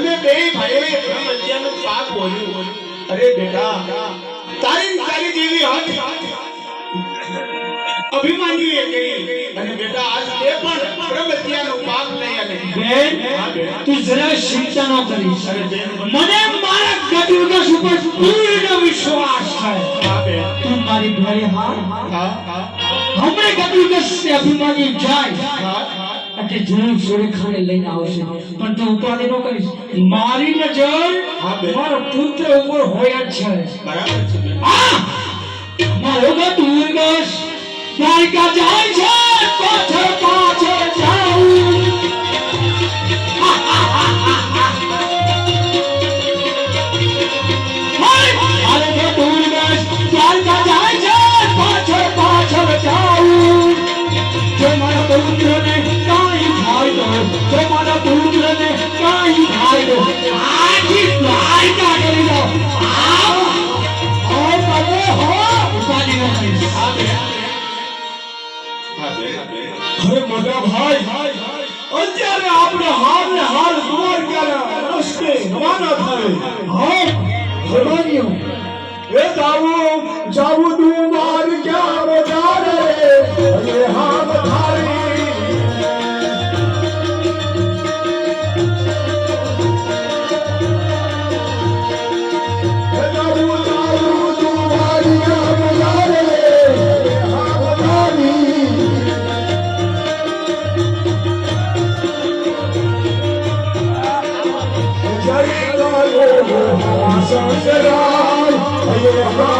તમે બે ભાઈ બ્રહ્મહત્યાનું પાપ બોલ્યું અરે બેટા તારી તારી જેવી હઠ અભિમાની એ કરી અને બેટા આજ તે પણ બ્રહ્મહત્યાનું પાપ નહીં અને બેન હા બેન તું જરા ચિંતા ન કરીશ અરે બેન મને મારા ગદુર્ગસ ઉપર પૂર્ણ વિશ્વાસ છે હા બેન તું મારી ઘરે હા હા હા હમણે ગદુર્ગસ ને અભિમાની જાય હા હા એટલે જરૂર લઈને આવશે. પણ તું ઉપાધિ ન કરીશ. મારી નજર મારો પુત્ર ઉપર હોય જ છે. બરાબર છે! મારો ગદુર્ગસ દ્વારકા જાય છે? પાછળ અરે મોટા ભાઈ અત્યારે આપણે હાર ને હાર દુવાર ક્યારે રસ્તે રવાના થાય. હા ભગવાનીઓ, એ જાવું જાવું દુવાર ક્યાં બજારે અને હાર થારી જય લાલો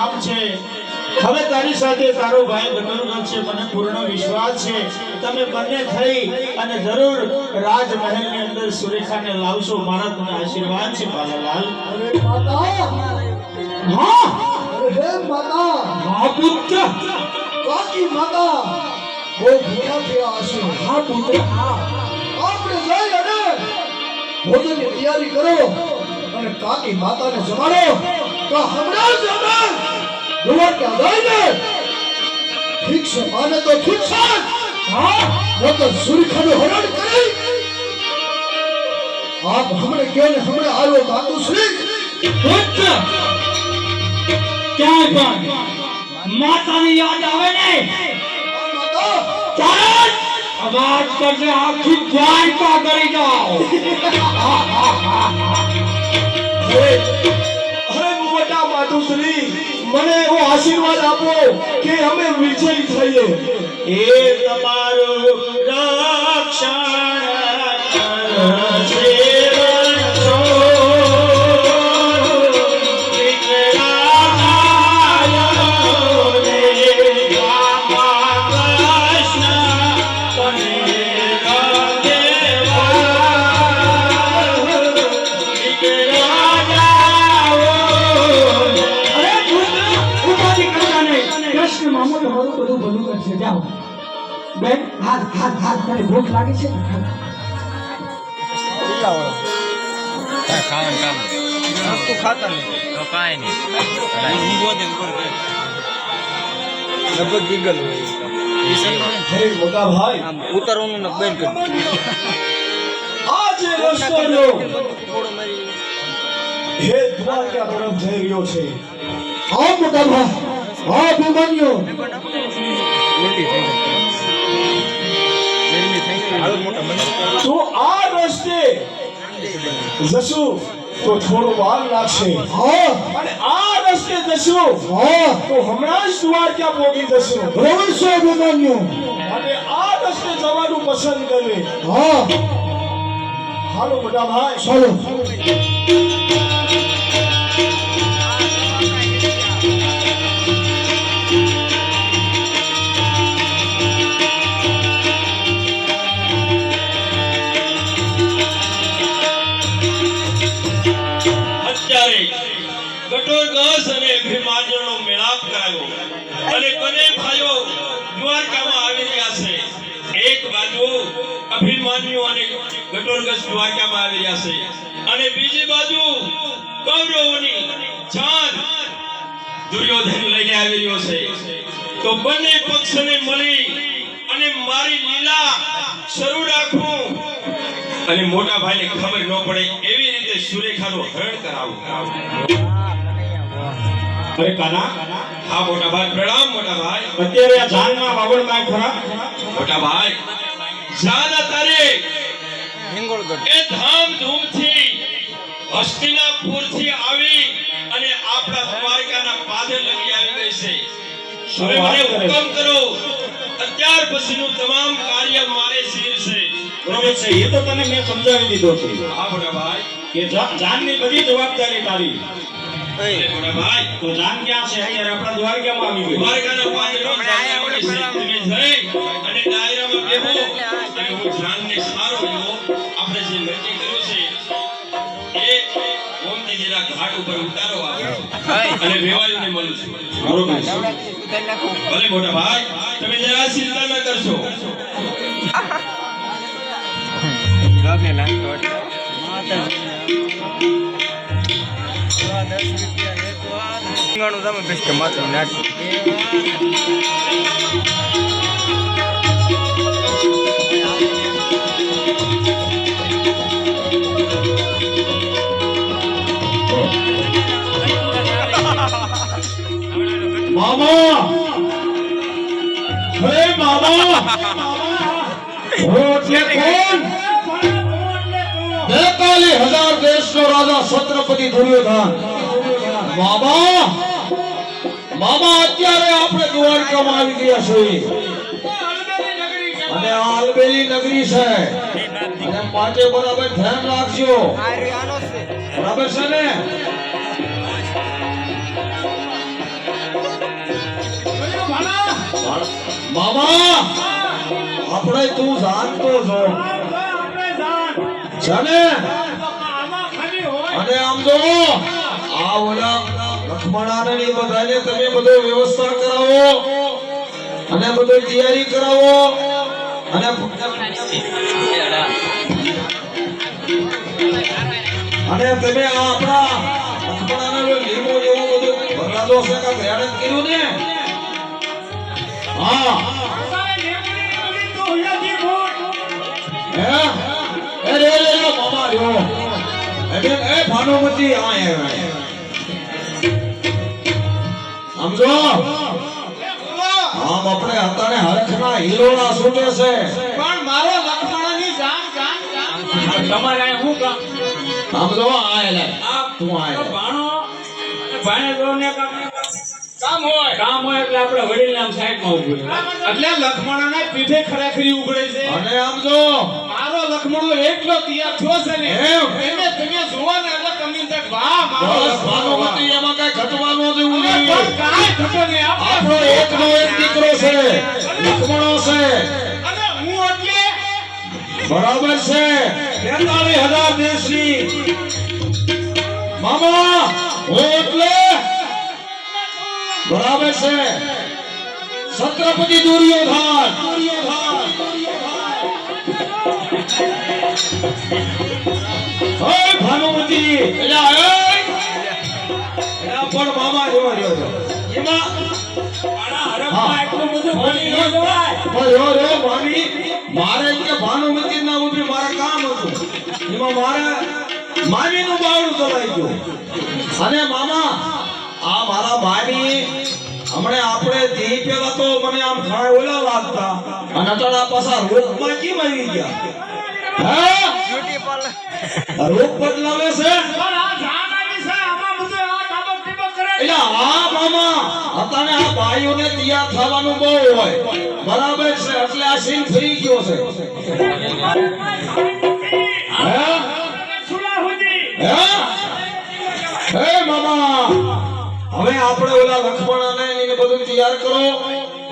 હામ છે. હવે તારી સાથે તારો ભાઈ બદલનો છે મને પૂર્ણ વિશ્વાસ છે. તમે બંને થઈ અને જરૂર રાજમહેલની અંદર સુરેખાને લાવશો મારા તમને આશીર્વાદ છે બાલાલાલ. હા? હે માતા. હા પુત્ર. કાકી માતા બહુ ભૂલા થયા હશે હા પુત્ર. હા આપણે જઈ અને ભોજનની તૈયારી કરો અને કાકી માતાને જમાડો. તો હમણાં જ ત્યાં જઈને ઠીક છે માને તો ઠીક છે. હા. નકર સુરખાનું હરણ કરી આપ હમણે કહો ને હમણે આવ્યો માતુશ્રી પુત્ર ક્યાંય પણ માતાની યાદ આવે ને? તરત અવાજ કરજે આખી દ્વારકા કરી જાઓ. આશીર્વાદ આપો કે અમે વિજય થઈએ. એ તમારું રક્ષણ બેન હાથ હાથ હાથ તને ભૂખ લાગે છે? ખાવાનું કામ. વસ્તુ ખાતા નહીં તો કાંઈ નહીં ઊંઘો દે ઉપર લગભગ ગીગલ હોય મોટા ભાઈ. ઉતરવાનું બેન કરી આ જે રસ્તો રહ્યો થોડો મારી હે દ્વારકા તરફ જઈ રહ્યો છે. આવો મોટા ભાઈ. હા અભિમન્યુ. ઉલટી થઈ તો આ રસ્તે જશું તો થોડો વાર લાગશે. અને આ રસ્તે જશું તો હમણાં જ દ્વારકા ક્યાં જશું. બરોબર છે અભિમન્યુ. અને આ રસ્તે જવાનું પસંદ કરે હા. હાલો બધા ભાઈ. ચાલો. ઘટોળગસ અને અભિમાન્યુનો મેળાપ કરાયો. અને બંને ભાઈઓ દ્વારકામાં આવી રહ્યા છે. એક બાજુ અભિમાન્યુ અને ઘટોળગસ દ્વારકામાં આવી રહ્યા છે. અને બીજી બાજુ કૌરવોની જાન દુર્યોધન લઈને આવી રહ્યો છે. તો બંને પક્ષને મળી અને મારી લીલા શરૂ રાખું. અને મોટા ભાઈને ખબર ન પડે એવી રીતે સુરેખાનું હરણ કરાવું. અરે કાના હા મોટા ભાઈ પ્રણામ મોટા ભાઈ અત્યારે આ જાનમાં વાવડ કાંઈ ખરા? મોટા ભાઈ જાન તારે હિંગોળગઢ. એ હસ્તિનાપુરથી આવી અને આપણા દ્વારકાના પાદે લગી આવી ગઈ છે. હવે મને હુકમ કરો અત્યાર પછીનું તમામ કાર્ય મારે શિર છે. બરોબર છે એ તો તને મેં સમજાવી દીધો છે. હા મોટા ભાઈ કે જાનની બધી જવાબદારી તારી. ભાઈ. તો જાન ક્યાં છે? અહીંયા આપણા દ્વારકામાં આવી ગઈ દ્વારકાના પાદરમાં જાનને મળે છે. તમે જઈ અને ડાયરામાં બેહો. અને હું જાનને સારો એવો આપણે જે નક્કી કર્યું છે એ ગોમતીજીના ઘાટ ઉપર ઉતારો આવ્યો અને વેવાયુને મળું છું. બરોબર ભલે મોટા ભાઈ તમે જરા ચિંતા ન કરશો. ગમે રીંગણું તમે બેસ્ટ માથું નાખી મામા દેશનો રાજા છત્રપતિ દુર્યોધન. મામા મામા અત્યારે આપણે દ્વારકામાં આવી ગયા છીએ. અને આ અલબેલી નગરી છે. અને પાંચે બરાબર ધ્યાન રાખજો. બરાબર છે ને? મામા આપણે તું જાણતો છો. છે ને અને આમ જો આ ઓલા બધાને તમે બધો વ્યવસ્થા કરાવો. અને બધો તૈયારી કરાવો. અને અને તમે આ આપણા લક્ષ્મણાને લીમો જેવો બધો ભરલાદો છે કે હેરાન કર્યું ને? હા. હે? અરે મામા, રહ્યો. એટલે એ ભાનુમતી આ એ આમ આપણે હતાને હરખના હિલોડા છૂટે છે. પણ મારો લક્ષ્મણની જાન જાન જાન તમારે અહીં હું કામ? સમજો આ એ લે. તું આ લે. ભાણો ભાણે જો ને કામ કામ હોય. કામ હોય એટલે આપણે વડીલ નામ સાઈડમાં ઉભું એટલે લક્ષ્મણને પીઠે ખરેખરી ઉગડે છે. અને આમ જો મારો એટલો તૈયાર થયો છે ને એને તમે જોવો ને એટલે તમને થાય, વાહ બસ. ભાનુમતી એમાં કઈ ઘટવાનું જેવું નહીં. કાંઈ ઘટે નહીં, આપણો એકનો એક દીકરો છે લખમણો છે. અને હું એટલે બરાબર છે. બેતાલીસ હજાર દેશની મામા હું એટલે બરાબર છે. છત્રપતિ દુર્યોધન. ઓય ભાનુમતી! એલા એ એલા પણ મામા જો જો જો એમાં આના હરખમાં એટલું બધું ભણી ન જવાય. પણ જો જો મામી મારે કે ભાનુમતી ના ઊભી મારે કામ હતું. એમાં મારે મામી નું બાવડું ચલાઈ ગયું. અને મામા આ મારા મામી હમણે આપણે દી પેલા તો મને આમ ખાય ઓલા લાગતા. અને અટાણા પાછા રૂપમાં કેમ આવી ગયા? હે. બ્યુટી પાર્લર રૂપ બદલાવે છે. પણ આ જાન આવી છે, આમાં બધું આ ટાબક ટીબક કરે. એટલે આ મામા અતાણે આ ભાઈઓને તૈયાર થવાનું બહુ હોય. બરાબર છે. એટલે આ સીન ફરી ગયો છે. હે? સુલા સુધી. હે? હે મામા? હવે આપણે ઓલા લક્ષ્મણ અને એને બધું તૈયાર કરો.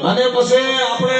અને પછી આપણે